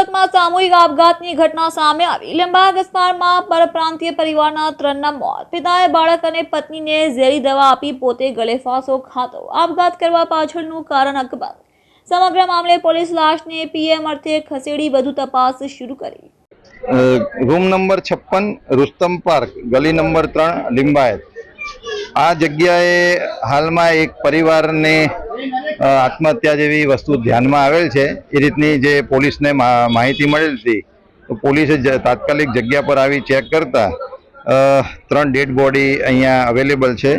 સુરતમાં સામૂહિક આપઘાતની ઘટના સામે આવી. લીંબા વિસ્તારમાં પરપ્રાંતીય પરિવારના ત્રણના મોત. પિતાએ બાળક અને પત્નીને ઝેરી દવા આપી પોતે ગળે ખાતો આપઘાત કરવા પાછળનું કારણ અકબર. સમગ્ર મામલે પોલીસ લાશને પીએમ અર્થે ખસેડી વધુ તપાસ શરૂ કરી. રૂમ નંબર છપ્પન, રુસ્તમ પાર્ક, ગલી નંબર ત્રણ, લિંબાયત. આ જગ્યાએ હાલમાં એક પરિવારને આત્મહત્યા જેવી વસ્તુ ધ્યાનમાં આવેલ છે, એ રીતની જે પોલીસને માહિતી મળેલ હતી તો પોલીસે તાત્કાલિક જગ્યા પર આવી ચેક કરતા ત્રણ ડેડ બોડી અહીંયા અવેલેબલ છે,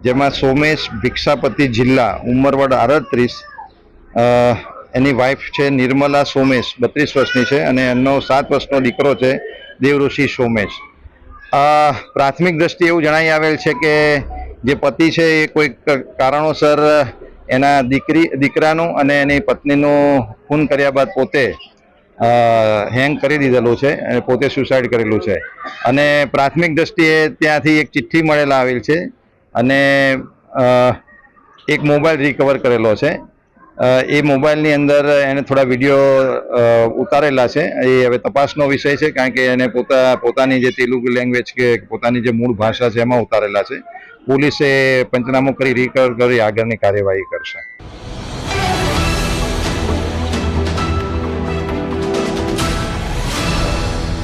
જેમાં સોમેશ ભિક્ષાપતિ જિલ્લા, ઉંમરવડ આડત્રીસ એની વાઈફ છે નિર્મલા સોમેશ, બત્રીસ વર્ષની છે અને એમનો સાત વર્ષનો દીકરો છે દેવઋષિ સોમેશ. પ્રાથમિક દ્રષ્ટિએ એવું જણાવી આવેલ છે કે જે પતિ છે એ કોઈક કારણોસર એના દીકરી દીકરાનું અને એની પત્નીનું ખૂન કર્યા બાદ પોતે હેંગ કરી દીધેલું છે અને પોતે સુસાઇડ કરેલું છે. અને પ્રાથમિક દ્રષ્ટિએ ત્યાંથી એક ચિઠ્ઠી મળેલા આવેલ છે અને એક મોબાઈલ રિકવર કરેલો છે. એ મોબાઈલની અંદર એને થોડા વીડિયો ઉતારેલા છે. એ હવે તપાસનો વિષય છે કારણ કે એને પોતા પોતાની જે તેલુગુ લેંગ્વેજ કે પોતાની જે મૂળ ભાષા છે એમાં ઉતારેલા છે. પોલીસે પંચનામું કરી રિકવર કરી આગળની કાર્યવાહી કરશે.